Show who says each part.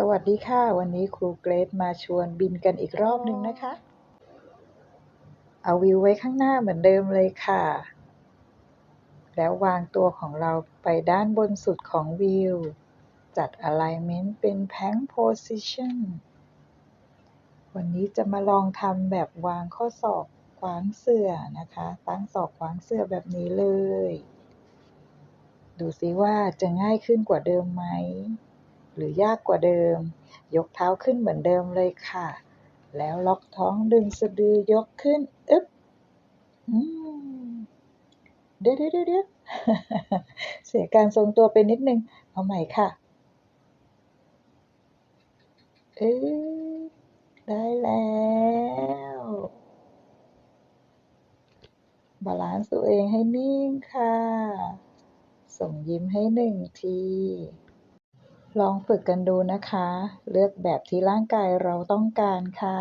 Speaker 1: สวัสดีค่ะ วันนี้ครูเกรซมาชวนบินกันอีกรอบหนึ่งนะคะ เอาวิวไว้ข้างหน้าเหมือนเดิมเลยค่ะ แล้ววางตัวของเราไปด้านบนสุดของวิว จัด alignment เป็น plank position วันนี้จะมาลองทำแบบวางข้อศอกขวางเสื่อนะคะ ตั้งศอกขวางเสื่อแบบนี้เลย ดูซิว่าจะง่ายขึ้นกว่าเดิมไหม หรือยากกว่าเดิม ยกเท้าขึ้นเหมือนเดิมเลยค่ะ แล้วล็อกท้องดึงสะดือยกขึ้นอึ๊บเดี๋ยวเดี๋ยวเดี๋ยวเสียการทรงตัวไปนิดนึง เอาใหม่ค่ะ เอ๊ได้แล้วบาลานซ์ตัวเองให้นิ่งค่ะ ส่งยิ้มให้หนึ่งที ลองฝึกกันดูนะคะ เลือกแบบที่ร่างกายเราต้องการค่ะ